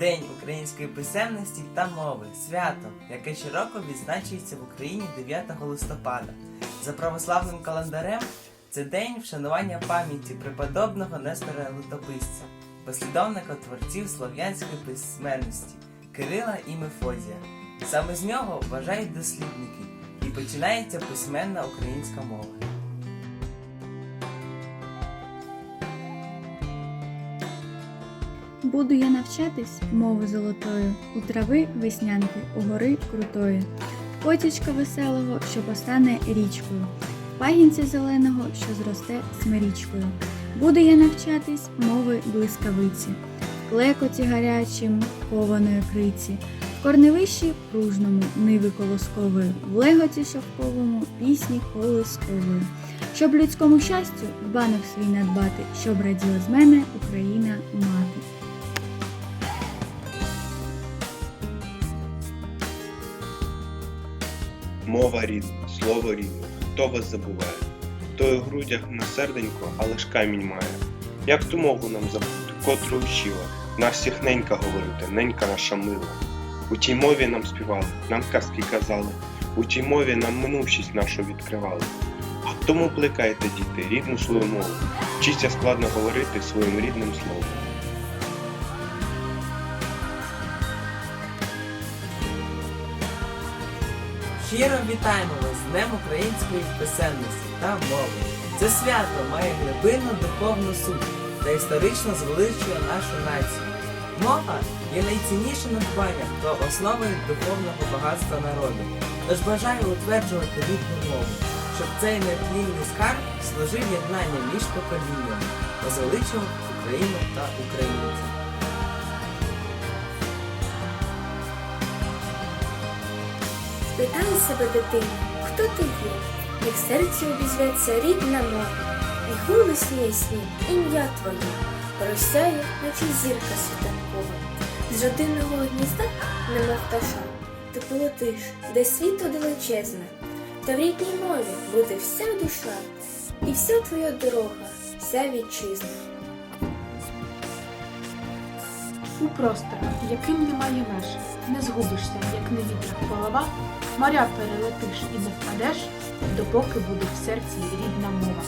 День української писемності та мови, свято, яке щороку відзначується в Україні 9 листопада. За православним календарем це день вшанування пам'яті преподобного Нестора Литописця, послідовника творців слов'янської письменності Кирила і Мефодія. Саме з нього вважають дослідники і починається письменна українська мова. Буду я навчатись мови золотою, у трави веснянки, у гори крутої, потічка веселого, що постане річкою, пагінця зеленого, що зросте смирічкою. Буду я навчатись мови блискавиці, клекоті гарячим кованої криці, в корневищі пружному, ниви колоскової, в леготі шовковому, пісні колискової. Щоб людському щастю дбанок свій надбати, щоб раділа з мене Україна мати. Мова рідна, слово рідне, хто вас забуває? Той у грудях на серденько, але ж камінь має. Як ту мову нам забути, котру вчила, нас всіх ненька говорити, ненька наша мила. У тій мові нам співали, нам казки казали, у тій мові нам минувшість нашу відкривали. А тому плекайте, діти, рідну свою мову, вчіться складно говорити своїм рідним словом. Щиро вітаємо вас з Днем української писемності та мови. Це свято має глибинну духовну суть та історично звеличує нашу націю. Мова є найціннішим надбанням та основою духовного багатства народу. Тож бажаю утверджувати рідну мову, щоб цей нетлінний скарб служив єднанням між поколіннями, возвеличував Україну та українців. Спитай себе, дитина, хто ти є, як в серці обізветься рідна мова, і голосні ясні ім'я твоє, розсяє, наче зірка світанкова. З родинного гнізда, немов пташа, ти полетиш, де світо далечезне, та в рідній мові буде вся душа, і вся твоя дорога, вся вітчизна. У просторах, яким немає меж, не згубишся, як на вітрах голова, моря перелетиш і не впадеш, допоки буде в серці рідна мова.